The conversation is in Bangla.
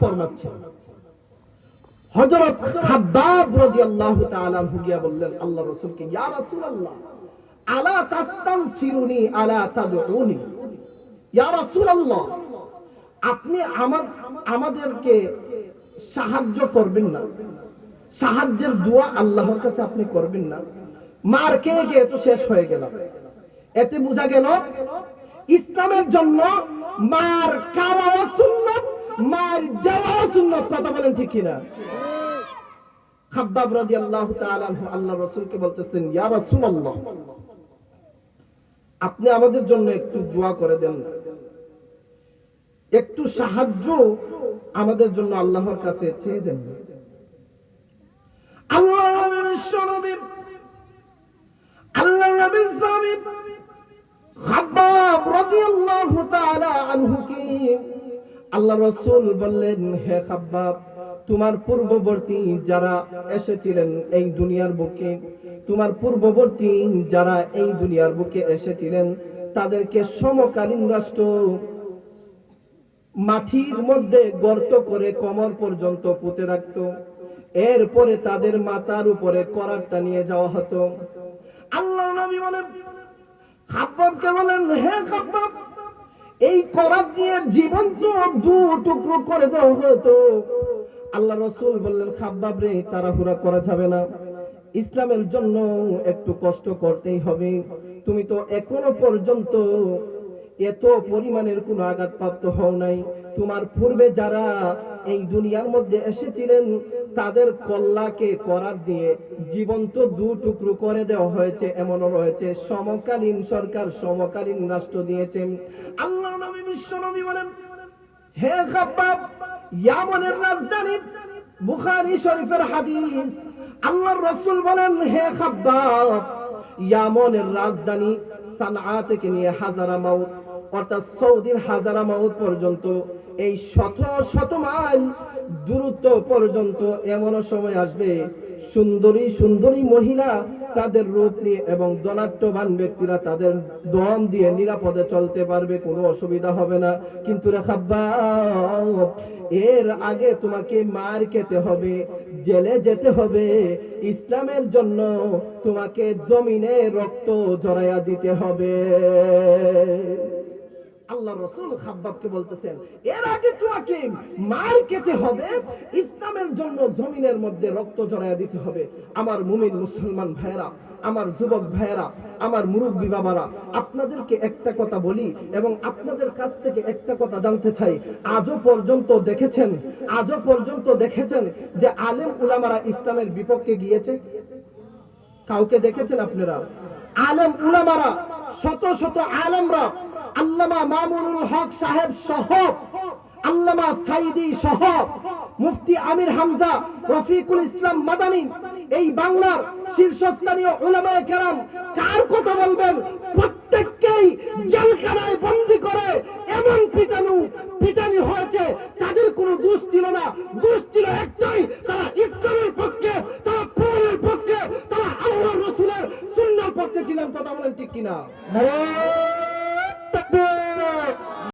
ফরমাচ্ছেন হযরত রাদিয়াল্লাহু তাআলা বললেন, আল্লাহ রাসূলকে, ইয়া রাসূলুল্লাহ, আলা তাস্তানসিরুনি, আলা তাদউনি? ইয়া রাসূলুল্লাহ, আপনি আমার, আমাদেরকে সাহায্য করবেন না। সাহায্যের দোয়া আল্লাহর কাছে আপনি করবেন না। মার খেয়ে গিয়ে তো শেষ হয়ে গেল এতে বোঝা গেল, ইসলামের জন্য মার সুন্নত মার দেওয়া সুন্নত কথা বলেন ঠিক কিনা? খাব্বাব আল্লাহ বলতেছেন আপনি আমাদের জন্য একটু দোয়া করে দেন না। একটু সাহায্য আমাদের জন্য আল্লাহর কাছে চেয়ে দেন আল্লাহ আল্লাহ রাসূল বললেন, হে খাব্বাব, তোমার পূর্ববর্তী যারা এসেছিলেন এই দুনিয়ার বুকে, তোমার পূর্ববর্তী যারা এই দুনিয়ার বুকে এসেছিলেন, তাদেরকে সমকালীন রাষ্ট্র মাটির মধ্যে গর্ত করে কমর পর্যন্ত পুঁতে রাখতো। এরপরে তাদের মাথার উপরে করারটা নিয়ে যাওয়া হতো। আল্লাহ নবী বলেন, খাব্বাবকে বলেন, হে খাব্বাব এই করার দিয়ে জীবন তো দু টুকরো করে দেওয়া হতো। আল্লাহ রসুল বললেন, খাব্বাব রে, তাড়াহুড়া করা যাবে না। ইসলামের জন্য একটু কষ্ট করতেই হবে। তুমি তো এখনও পর্যন্ত এত পরিমাণের কোনো আঘাতপ্রাপ্ত হও নাই। তোমার পূর্বে যারা এই দুনিয়ার মধ্যে এসেছিলেন, তাদের কল্লাকে করার দিয়ে জীবন্ত দু টুকরো করে দেওয়া হয়েছে, এমনও রয়েছে। সমকালীন সরকার সমকালীন রাষ্ট্র দিয়েছেন আল্লাহ নবী, বিশ্ব নবী বলেন, হে খাব্বাব, ইয়ামনের রাজধানী বুখারী শরীফের হাদিস। আল্লাহর রাসূল বলেন, হে খাব্বাব, ইয়ামনের রাজধানী সানআ থেকে নিয়ে হাজারা মাউত অর্থাৎ সৌদির হাজারা মাউত পর্যন্ত এই শত শত মাইল দূরত্ব পর্যন্ত এমন সময় আসবে সুন্দরী সুন্দরী মহিলা তাদের রূপ নিয়ে এবং ধনাট্যবান ব্যক্তিরা তাদের দম দিয়ে নিরাপদে চলতে পারবে কোনো অসুবিধা হবে না। কিন্তু রে খাব্বাব, এর আগে তোমাকে মার খেতে হবে জেলে যেতে হবে ইসলামের জন্য তোমাকে জমিনে রক্ত জড়াইয়া দিতে হবে। আল্লাহ রসুল খাব্বাবকে বলতেছেন, এর আগে তোমাকে মার খেতে হবে, ইসলামের জন্য জমিনের মধ্যে রক্ত জড়াইয়া দিতে হবে। আমার মুমিন মুসলমান ভাইরা আমার যুবক ভাইয়েরা, আমার মুরব্বী বাবারা, আপনাদেরকে একটা কথা বলি এবং আপনাদের কাছ থেকে একটা কথা জানতে চাই। আজও পর্যন্ত দেখেছেন, আজও পর্যন্ত দেখেছেন যে আলেম উলামারা ইসলামের বিপক্ষে গিয়েছে? কাউকে দেখেছেন আপনারা? আলেম উলামারা, শত শত আলেমরা আল্লামা মামুনুল হক সাহেব সহ, আল্লামা সাইদি সহ, মুফতি আমির হামজা রফিকুল ইসলাম মাদানী, এই বাংলার শীর্ষস্থানীয় ওলামায় কেরাম কার কথা বলবেন? প্রত্যেককেই জেলখানায় বন্দি করে এমন পিতানু পিতানি হয়েছে, তাদের কোনো দোষ ছিল না। দোষ ছিল একটাই, তারা ইসলামের পক্ষে, তারা কোরআনের পক্ষে, তারা আল্লাহ রসুলের সুন্দর পক্ষে ছিলেন, কথা বলেন ঠিক কিনা?